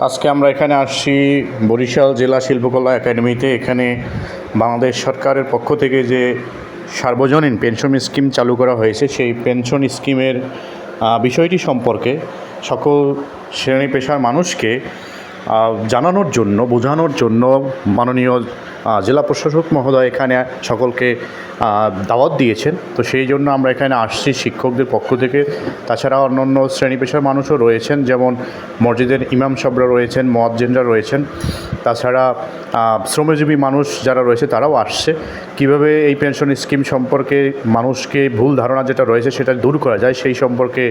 আজকে আমরা এখানে আসছি বরিশাল জেলা শিল্পকলা একাডেমিতে। এখানে বাংলাদেশ সরকারের পক্ষ থেকে যে সার্বজনীন পেনশন স্কিম চালু করা হয়েছে, সেই পেনশন স্কিমের বিষয়টি সম্পর্কে সকল শ্রেণি পেশার মানুষকে জানানোর জন্য, বোঝানোর জন্য মাননীয় জেলা প্রশাসক মহোদয় এখানে সকলকে দাওয়াত দিয়েছেন। তো সেই জন্য আমরা এখানে আসছি শিক্ষকদের পক্ষ থেকে। তাছাড়া অন্যান্য শ্রেণি পেশার মানুষও রয়েছেন, যেমন মসজিদের ইমাম সাহরা রয়েছেন মজ্জেনরা রয়েছেন। তাছাড়া শ্রমজীবী মানুষ যারা রয়েছে তারাও আসছে। কীভাবে এই পেনশন স্কিম সম্পর্কে মানুষকে ভুল ধারণা যেটা রয়েছে সেটা দূর করা যায়, সেই সম্পর্কে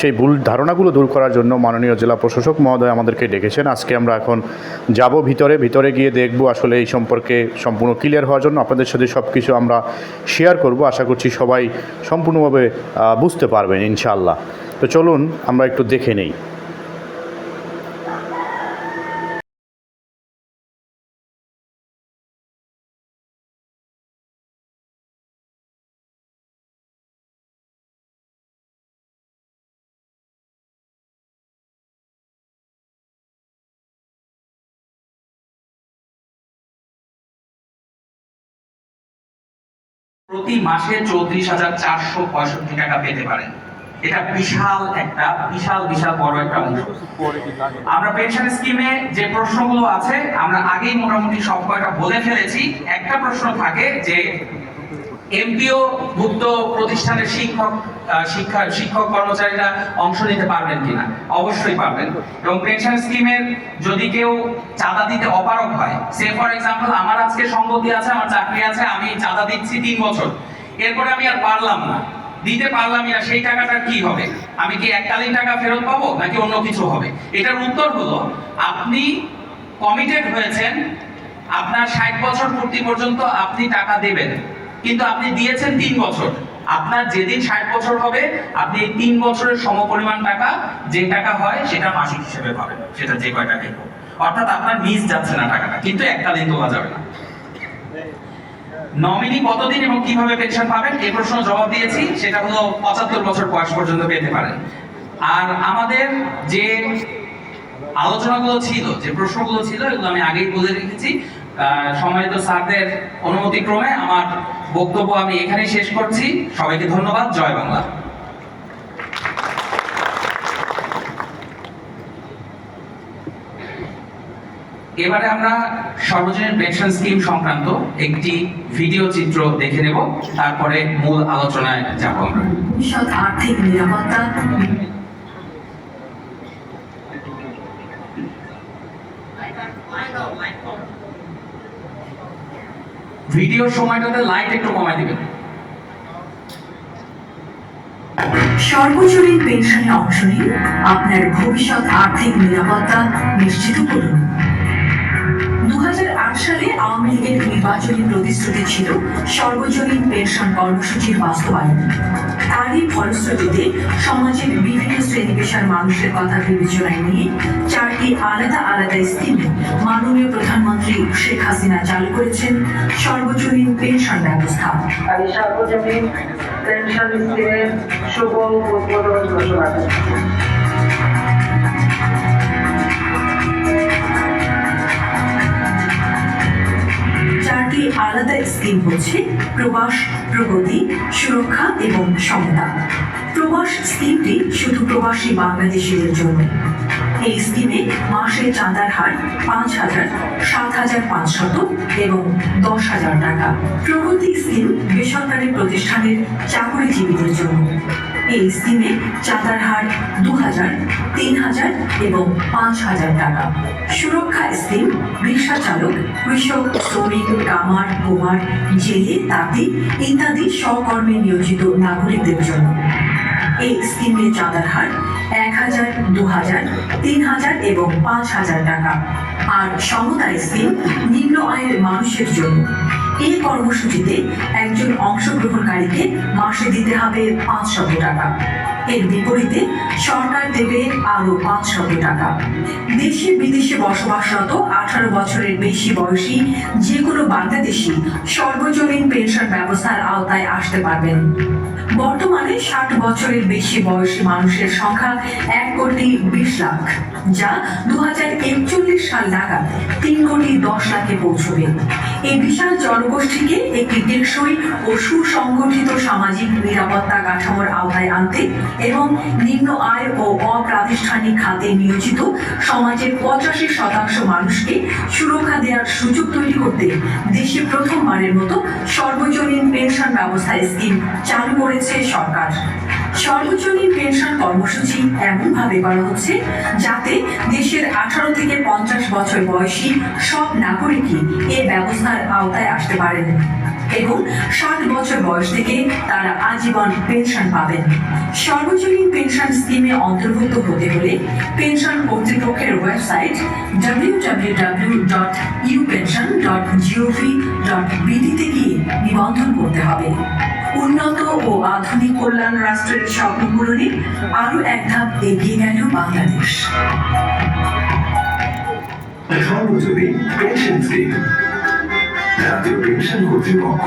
সেই ভুল ধারণাগুলো দূর করার জন্য মাননীয় জেলা প্রশাসক মহোদয় আমাদেরকে ডেকেছেন। আজকে আমরা এখন যাব ভিতরে ভিতরে গিয়ে দেখব আসলে এই সম্পর্কে সম্পূর্ণ ক্লিয়ার হওয়ার জন্য আপনাদের সাথে সব কিছু আমরা শেয়ার করব। আশা করছি সবাই সম্পূর্ণভাবে বুঝতে পারবেন ইনশাআল্লাহ। তো চলুন, আমরা একটু দেখে নেই। প্রতি মাসে চৌত্রিশ হাজার চারশো পঁয়ষট্টি টাকা পেতে পারেন। এটা বিশাল একটা, বিশাল বিশাল বড় একটা অংশ। আমরা পেনশন স্কিমে যে প্রশ্নগুলো আছে, আমরা আগেই মোটামুটি সব কয়টা বলে ফেলেছি। একটা প্রশ্ন থাকে যে এমপিও ভুক্ত প্রতিষ্ঠানের শিক্ষক শিক্ষা, শিক্ষক কর্মচারীরা অংশ নিতে পারবেন কিনা? অবশ্যই পারবেন। এবং পেনশন স্কিমের যদি কেউ চাঁদা দিতে অপারক হয়, সে ফর এক্সাম্পল আমার আজকে সঙ্গতি আছে, আমার চাকরি আছে, আমি চাঁদা দিচ্ছি তিন বছর। এরপরে আমি আর পারলাম না। দিতে পারলাম না, সেই টাকাটা কি হবে? আমি কি এককালীন টাকা ফেরত পাবো, নাকি অন্য কিছু হবে? এটার উত্তর হলো, আপনি কমিটেড হয়েছেন, আপনার ষাট বছর পূর্তি পর্যন্ত আপনি টাকা দেবেন। কিন্তু আপনি দিয়েছেন তিন বছর। আপনার যেদিন ষাট বছর হবে, আপনি তিন বছরের সমপরিমাণ টাকা, যে টাকা হয়, সেটা মাসিক হিসেবে পাবেন। সেটা যে কয় টাকাই হোক। অর্থাৎ আপনার মিস যাচ্ছে না টাকাটা, কিন্তু এককালীন তোলা যাবে না। নমিনি কতদিন এবং কীভাবে পেনশন পাবেন, এই প্রশ্ন জবাব দিয়েছি। সেটা হলো পঁচাত্তর বছর বয়স পর্যন্ত পেতে পারেন। আর আমাদের যে আলোচনাগুলো ছিল, যে প্রশ্নগুলো ছিল, এগুলো আমি আগেই বলে রেখেছি। সম্মানিত স্যারদের অনুমতি ক্রমে আমার বক্তব্য আমি এখানেই শেষ করছি। সবাইকে ধন্যবাদ। জয় বাংলা। এবারে আমরা সর্বজনীন পেনশন স্কিম সংক্রান্ত একটি ভিডিও চিত্র দেখে নেব। তারপরে মূল আলোচনায় যাব আমরা। ভবিষ্যৎ আর্থিক নিরাপত্তা। ভিডিওর সময়টাতে লাইট একটু কমায় দিবেন। সর্বজনীন পেনশনে অংশ নিন আপনার ভবিষ্যৎ আর্থিক নিরাপত্তা নিশ্চিত করুন। সালে আওয়ামী লীগের নির্বাচনী প্রতিশ্রুতি ছিল সর্বজনীন পেনশন কর্মসূচির বাস্তবায়ন। তারই ফলশ্রুতিতে সমাজের বিভিন্ন শ্রেণি পেশার মানুষের কথা বিবেচনায় নিয়ে চারটি আলাদা আলাদা স্কিমে মাননীয় প্রধানমন্ত্রী শেখ হাসিনা চালু করেছেন সর্বজনীন পেনশন ব্যবস্থা। সার্বজনীন পেনশন স্কিমের শুভ উদ্বোধন ঘোষণা চারটি আলাদা স্কিম হচ্ছে প্রবাস, প্রগতি, সুরক্ষা এবং সমতা প্রবাস স্কিমটি শুধু প্রবাসী বাংলাদেশিদের জন্য। এই স্কিমে মাসে চাঁদার হার পাঁচ হাজার, সাত হাজার পাঁচশত এবং দশ হাজার টাকা। প্রগতি স্কিম বেসরকারি প্রতিষ্ঠানের চাকরিজীবীদের জন্য। এই স্কিমে চাঁদার হার দু হাজার তিন হাজার এবং পাঁচ হাজার টাকা। সুরক্ষা স্কিম রিক্সা চালক, কৃষক, শ্রমিক, কামার, কুমার, জেলে, তাঁতি ইত্যাদি স্বকর্মে নিয়োজিত নাগরিকদের জন্য। এই স্কিমে চাঁদার হার এক হাজার দু হাজার তিন হাজার এবং পাঁচ হাজার টাকা। আর সমতা স্কিম নিম্ন আয়ের মানুষের জন্য। এই কর্মসূচিতে একজন অংশগ্রহণকারীকে মাসে দিতে হবে পাঁচশত টাকা। এর বিপরীতে সরকার দেবে আরও পাঁচশত টাকা। দেশে বিদেশে বসবাসরত আঠারো বছরের বেশি বয়সী যে কোনো বাংলাদেশি সর্বজনীন পেনশন ব্যবস্থার আওতায় আসতে পারবেন। বর্তমানে ষাট বছরের বেশি বয়সী মানুষের সংখ্যা এক কোটি বিশ লাখ, যা দু একচল্লিশ সাল নাগাদ তিন কোটি দশ লাখে পৌঁছবে। এই বিশাল জনগোষ্ঠীকে একটি টেকসই ও সুসংগঠিত সামাজিক নিরাপত্তা কাঠামোর আওতায় আনতে এবং নিম্ন আয় ও অপ্রাতিষ্ঠানিক খাতে নিয়োজিত সমাজের পঁচাশি শতাংশ মানুষকে সুরক্ষা দেওয়ার সুযোগ তৈরি করতে দেশে প্রথমবারের মতো সর্বজনীন পেনশন ব্যবস্থা স্কিম চালু করেছে সরকার। সর্বজনীন পেনশন কর্মসূচি এমনভাবে করা হচ্ছে যাতে দেশের আঠারো থেকে পঞ্চাশ বছর বয়সী সব নাগরিকই এ ব্যবস্থার আওতায় আসতে পারেন। এবং ষাট বছর বয়স থেকে তারা আজীবন পেনশন পাবেন। সর্বজনীন পেনশন স্কিমে অন্তর্ভুক্ত হতে হলে পেনশন কর্তৃপক্ষের ওয়েবসাইট www.upension.gov.bd তে গিয়ে নিবন্ধন করতে হবে। উন্নত ও আধুনিক কল্যাণ রাষ্ট্রের স্বপ্ন পূরণে আরও এক ধাপ এগিয়ে গেল বাংলাদেশ। সর্বজনীন পেনশন স্কিম জাতীয় পেনশন কর্তৃপক্ষ।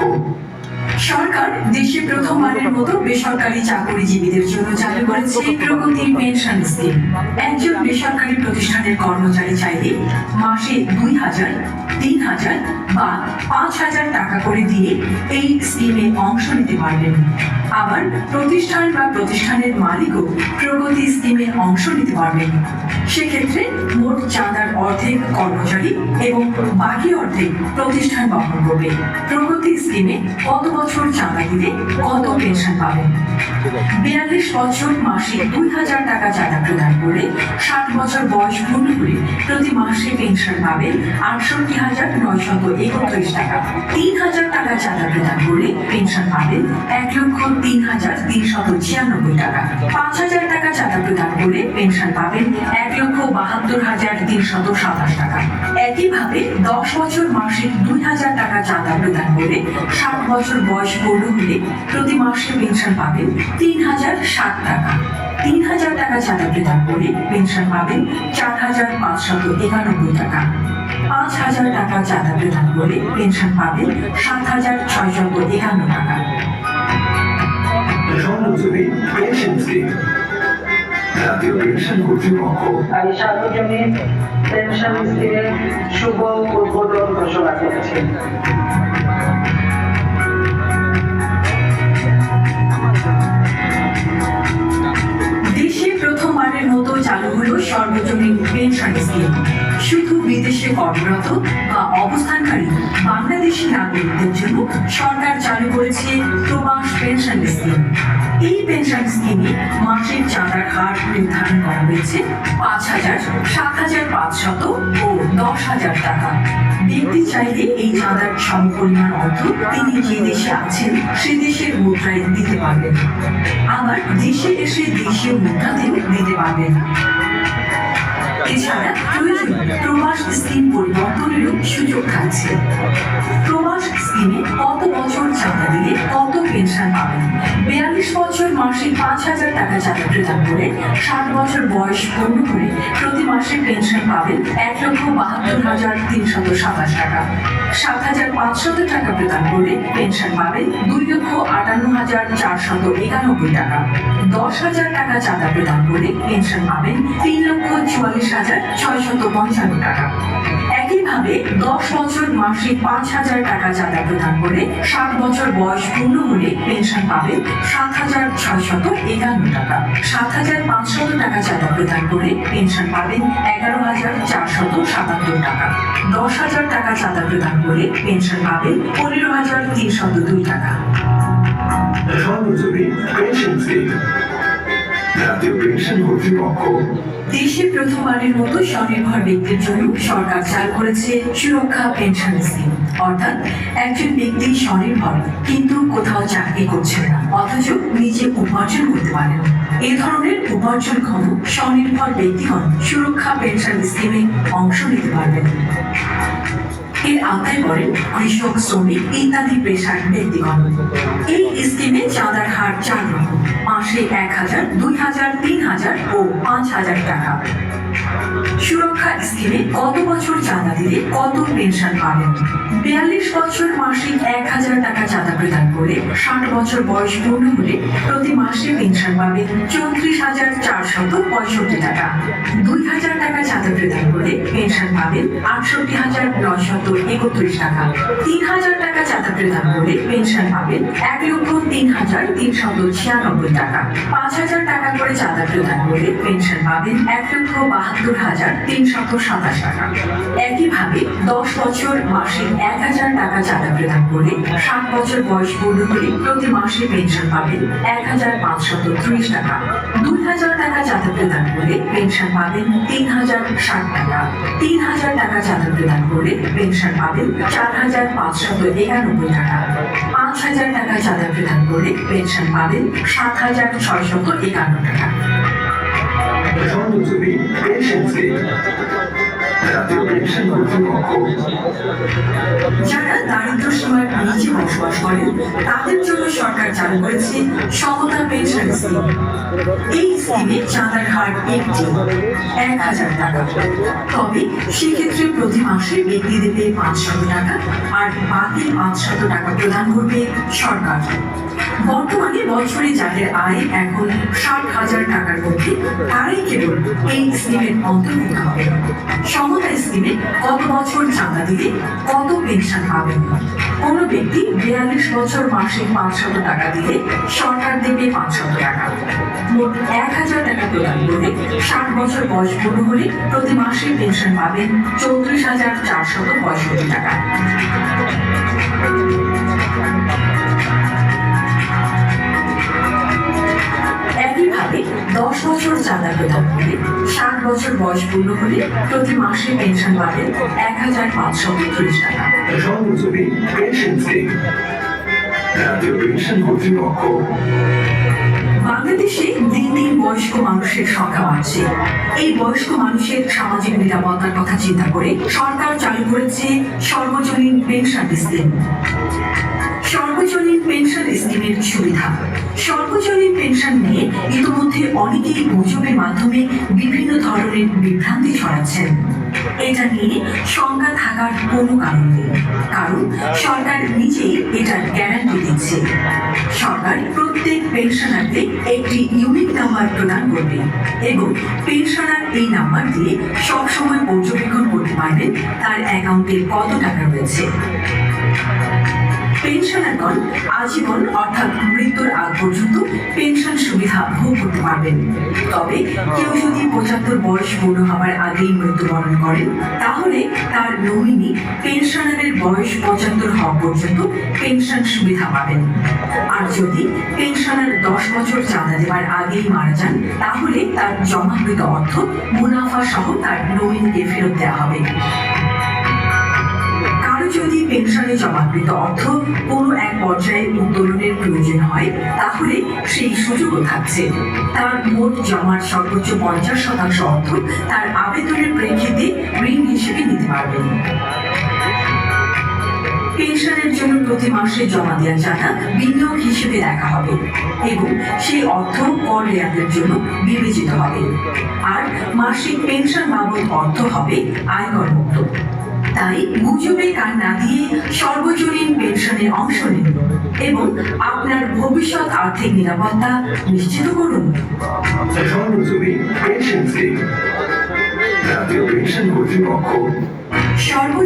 সরকার দেশে প্রথমবারের মতো বেসরকারি চাকরিজীবীদের জন্য চালু করেছে প্রগতি পেনশন স্কিম। একজন বেসরকারি প্রতিষ্ঠানের কর্মচারী চাইলে মাসে দুই হাজার, তিন হাজার বা পাঁচ হাজার টাকা করে দিয়ে এই স্কিমে অংশ নিতে পারবেন। আবার প্রতিষ্ঠান বা প্রতিষ্ঠানের মালিকও প্রগতি স্কিমে অংশ নিতে পারবেন। সেক্ষেত্রে মোট চাঁদার অর্ধেক কর্মচারী এবং বাকি অর্ধেক প্রতিষ্ঠান বহন করবে। প্রগতি স্কিমে কত বছর চাঁদা দিলে কত পেনশন পাবেন? বিয়াল্লিশ বছর মাসে দুই হাজার টাকা চাঁদা প্রদান করে ষাট বছর বয়স পূর্ণ হলে প্রতি মাসে পেনশন পাবেন আটষট্টি হাজার নয়শত একইভাবে দশ বছর মাসিক দুই হাজার টাকা চাঁদা প্রদান করে ষাট বছর বয়স পূর্ণ হলে প্রতি মাসে পেনশন পাবেন তিন হাজার ষাট টাকা। তিন হাজার টাকা চাঁদা প্রদান করে পেনশন পাবেন চার হাজার পাঁচশত একানব্বই টাকা। পাঁচ হাজার টাকা চাঁদা প্রদান করে পেনশন পাবেন সাত হাজার ছয়শত একান্ন টাকা। সর্বজনীন পেনশন স্কিম জাতীয় পেনশন কর্তৃপক্ষ আমি সার্বজনীন পেনশন স্কিমের শুভ উদ্বোধন ঘোষণা করেছি। দেশে প্রথমবারের মতো চালু হলো সর্বজনীন পেনশন স্কিম। বিদেশে কর্মরত বা অবস্থানকারী বাংলাদেশি নাগরিকদের জন্য সরকার চালু করেছে প্রবাস পেনশন স্কিম। এই পেনশন স্কিমে মাসিক চাঁদার হার নির্ধারণ করা হয়েছে পাঁচ হাজার, সাত হাজার পাঁচশত ও দশ হাজার টাকা। ব্যক্তি চাইলে এই চাঁদার সমপরিমাণ অর্থ তিনি যে দেশে আছেন সে দেশের মুদ্রায় দিতে পারবেন। আবার দেশে এসে দেশীয় মুদ্রাতেও দিতে পারবেন। এছাড়া প্রবাস স্কিম পরিবর্তনেরও সুযোগ থাকছে। প্রবাস স্কিমে কত বছর চাঁদা দিলে কত পেনশন পাবেন? বিয়াল্লিশ বছর মাসে পাঁচ হাজার টাকা চাঁদা প্রদান করে, ষাট বছর বয়স পূর্ণ করে প্রতি মাসে পেনশন পাবেন এক লক্ষ বাহাত্তর হাজার তিনশত সাতাশ টাকা। সাত হাজার পাঁচশত টাকা প্রদান করে পেনশন পাবেন দুই লক্ষ আটান্ন হাজার চারশত একানব্বই টাকা। দশ হাজার টাকা চাঁদা প্রদান করে পেনশন পাবেন তিন লক্ষ চুয়াল্লিশ হাজার ছয়শত পঞ্চান্ন টাকা। একইভাবে দশ বছর মাসে পাঁচ হাজার টাকা চাঁদা প্রদান করে ষাট বছর বয়স পূর্ণ হলে পেনশন পাবেন সাত হাজার ছয়শত একান্ন টাকা। সাত হাজার পাঁচশত টাকা চাঁদা প্রদান করে পেনশন পাবেন এগারো হাজার চারশত সাতাত্তর টাকা। দশ হাজার টাকা চাঁদা প্রদান করে পেনশন পাবেন পনেরো হাজার তিনশত দুই টাকা। পেনশন স্কিম দেশে প্রথমবারের মতো স্বনির্ভর ব্যক্তির জন্য সরকার চালু করেছে সুরক্ষা পেনশন স্কিম। অর্থাৎ একজন ব্যক্তি স্বনির্ভর, কিন্তু কোথাও চাকরি করছেন না, অথচ নিজে উপার্জন করতে পারেন। এই ধরনের উপার্জনক্ষম স্বনির্ভর ব্যক্তিগণ সুরক্ষা পেনশন স্কিমে অংশ নিতে পারবেন। আওতায় পড়েন কৃষক, শ্রমিক ইত্যাদি পেশার ব্যক্তিগণ। এই স্কিমে চাঁদার হার চার রকম। মাসে এক হাজার, দুই হাজার, তিন হাজার ও পাঁচ হাজার টাকা। সুরক্ষা স্কিমে কত বছর চাঁদা দিলে কত পেনশন পাবেন? বিয়াল্লিশ বছর মাসিক এক হাজার টাকা চাঁদা প্রদান করে ষাট বছর বয়স পূর্ণ হলে প্রতি মাসে পেনশন পাবেন চৌত্রিশ হাজার চারশত পঁয়ষট্টি টাকা। দুই হাজার টাকা চাঁদা প্রদান করে পেনশন পাবেন আটষট্টি হাজার নয়শত একত্রিশ টাকা। তিন হাজার টাকা চাঁদা প্রদান করে পেনশন পাবেন এক লক্ষ তিন হাজার তিনশত ছিয়ানব্বই টাকা। পাঁচ হাজার টাকা করে চাঁদা প্রদান করে পেনশন পাবেন এক লক্ষ বাহাত্তর হাজার তিনশত সাতাশ টাকা। একইভাবে দশ বছর মাসে এক হাজার টাকা চাঁদা প্রদান করে সাত বছর বয়স পূর্ণ হলে প্রতি মাসে পেনশন পাবেন এক হাজার পাঁচশত ত্রিশ টাকা। দুই হাজার টাকা চাঁদা প্রদান করে পেনশন পাবেন তিন হাজার ষাট টাকা। তিন হাজার টাকা চাঁদা প্রদান করে পেনশন পাবেন চার হাজার পাঁচশত একানব্বই টাকা। পাঁচ হাজার টাকা চাঁদা প্রদান করে পেনশন পাবেন সাত হাজার ছয়শত একান্ন টাকা। যারা দারিদ্র সীমার নিচে বসবাস করেন তাদের জন্য সরকার চালু করেছে সমতা পেনশন স্কিম এই স্কিমে চাঁদার হার একটি, এক হাজার টাকা। তবে সেক্ষেত্রে প্রতি মাসে ব্যক্তি দেবে পাঁচশত টাকা আর বাকি পাঁচশত টাকা প্রদান করবে সরকার। বর্তমানে বছরে যাদের আয় এখন ষাট হাজার টাকার মধ্যে, তারাই কেবল এই স্কিমের অন্তর্ভুক্ত হবে। সমতা স্কিমে কত বছর চাঁদা দিলে কত পেনশন পাবেন? কোনো ব্যক্তি বিয়াল্লিশ বছর মাসে পাঁচশত টাকা দিলে সরকার দেবে পাঁচশত টাকা। মোট এক হাজার টাকা প্রদান করে ষাট বছর বয়স পূর্ণ হলে প্রতি মাসে পেনশন পাবেন চৌত্রিশ হাজার চারশত পঁয়ষট্টি টাকা। দশ বছর চাঁদা প্রদান করে ষাট বছর বয়স পূর্ণ হলে প্রতি মাসে পেনশন পাবেন এক হাজার পাঁচশো ত্রিশ টাকা। বাংলাদেশে দিন দিন বয়স্ক মানুষের সংখ্যা বাড়ছে। এই বয়স্ক মানুষের সামাজিক নিরাপত্তার কথা চিন্তা করে সরকার চালু করেছে সর্বজনীন পেনশন স্কিম। পেনশন স্কিমের সুবিধা। সর্বজনীন পেনশন নিয়ে ইতিমধ্যে অনেকেই গুজবের মাধ্যমে বিভিন্ন ধরনের বিভ্রান্তি ছড়াচ্ছেন। এটা নিয়ে সংজ্ঞা থাকার কোনো কারণ নেই। কারণ সরকার নিজেই এটার গ্যারান্টি দিচ্ছে। সরকার প্রত্যেক পেনশনারকে একটি ইউনিক নাম্বার প্রদান করবে এবং পেনশনার এই নাম্বার দিয়ে সবসময় পর্যবেক্ষণ করতে পারবেন তার অ্যাকাউন্টে কত টাকা রয়েছে। পেনশনারগণ আজীবন, অর্থাৎ মৃত্যুর আগ পর্যন্ত পেনশন সুবিধা ভোগ করতে পারবেন। তবে কেউ যদি পঁচাত্তর বয়স পূর্ণ হওয়ার আগেই মৃত্যুবরণ করেন, তাহলে তার নমিনি পেনশনারের বয়স পঁচাত্তর হওয়া পর্যন্ত পেনশন সুবিধা পাবেন। আর যদি পেনশনার দশ বছর চাঁদা দেওয়ার আগেই মারা যান, তাহলে তার জমাকৃত অর্থ মুনাফা সহ তার নমিনিকে ফেরত দেওয়া হবে। যদি পেনশনে জমাকৃত অর্থ কোনো এক পর্যায়ে উত্তোলনের প্রয়োজন হয়, তাহলে সেই সুযোগও থাকছে। তার মোট জমার সর্বোচ্চ পঞ্চাশ শতাংশ অর্থ তার আবেদনের প্রেক্ষিতে ঋণ হিসেবে নিতে পারবেন। পেনশনের জন্য প্রতি মাসে জমা দেওয়া চাঁদা বিনিয়োগ হিসেবে দেখা হবে এবং সেই অর্থ কর রেয়াতের জন্য বিবেচিত হবে। আর মাসিক পেনশন বাবদ অর্থ হবে আয়কর মুক্ত তাই গুজবে কান না দিয়ে সর্বজনীন পেনশনে অংশ নিন এবং আপনার ভবিষ্যৎ আর্থিক নিরাপত্তা নিশ্চিত করুন। সর্বজনীন পেনশন স্কিম জাতীয় পেনশন কর্তৃপক্ষ। সর্ব